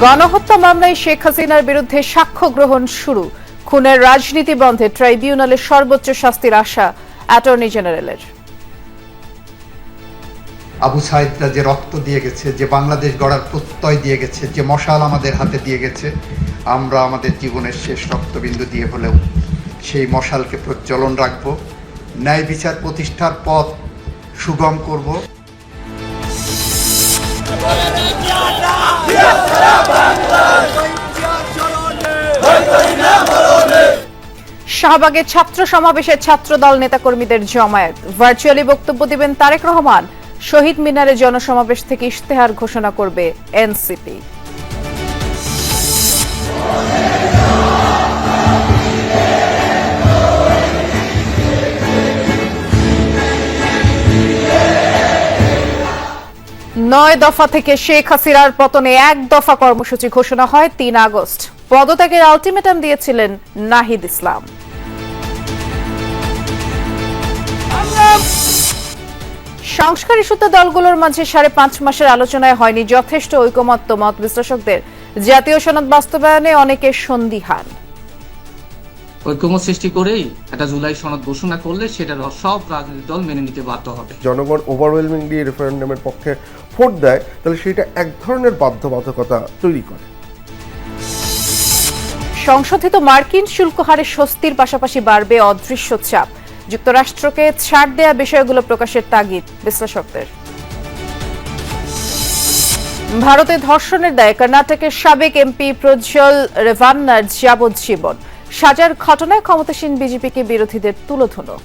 গণহত্যা মামলায় শেখ হাসিনার বিরুদ্ধে সাক্ষ্য গ্রহণ শুরু। খুনের রাজনীতি বন্ধে ট্রাইব্যুনালের সর্বোচ্চ শাস্তির আশা অ্যাটর্নি জেনারেলের। আবু সাইদরা যে রক্ত দিয়ে গেছে, যে বাংলাদেশ গড়ার প্রত্যয় দিয়ে গেছে, যে মশাল আমাদের হাতে দিয়ে গেছে, আমরা আমাদের জীবনের শেষ রক্তবিন্দু দিয়ে হলেও সেই মশালকে প্রজ্বলন রাখব, ন্যায় বিচার প্রতিষ্ঠার পথ সুগম করব। শাহবাগে ছাত্র সমাবেশে ছাত্রদল নেতাকর্মীদের জমায়েত। ভার্চুয়ালি বক্তব্য দিবেন তারেক রহমান। শহীদ মিনারে জনসমাবেশ থেকে ইশতেহার ঘোষণা করবে এনসিপি। নয় দফা থেকে শেখ হাসিনার পতনে এক দফা কর্মসূচি ঘোষণা হয় তিন আগস্ট। পদত্যাগের আলটিমেটাম দিয়েছিলেন নাহিদ ইসলাম। সংস্কার ইস্যুতে দলগুলোর মাঝে সাড়ে পাঁচ মাসের আলোচনায় হয়নি যথেষ্ট ঐকমত্য মত বিশ্লেষকদের। জাতীয় সনদ বাস্তবায়নে অনেকে সন্দিহান। ঐক্যমত সৃষ্টি করেই একটা জুলাই সনদ ঘোষণা করলে সেটা সব রাজনৈতিক দল মেনে নিতে বাধ্য হবে। জনগণ ওভারওয়েলমিংলি রেফারেন্ডামের পক্ষে ভোট দেয় তাহলে সেটা এক ধরনের বাধ্যবাধকতা তৈরি করে। সংশোধিত মার্কিন শুল্ক হারে স্বস্তির পাশাপাশি বাড়বে অদৃশ্য চাপ। যুক্তরাষ্ট্রকে ছাড় দেয়া বিষয়গুলো প্রকাশের তাগিদ বিশ্লেষকদের। ভারতে ধর্ষণের দায়ে কর্ণাটকের সাবেক এমপি প্রজ্জ্বল রেভান্নার যাবজ্জীবন। সাজার ঘটনায় ক্ষমতাসীন বিজেপিকে বিরোধীদের তুলোধুনো।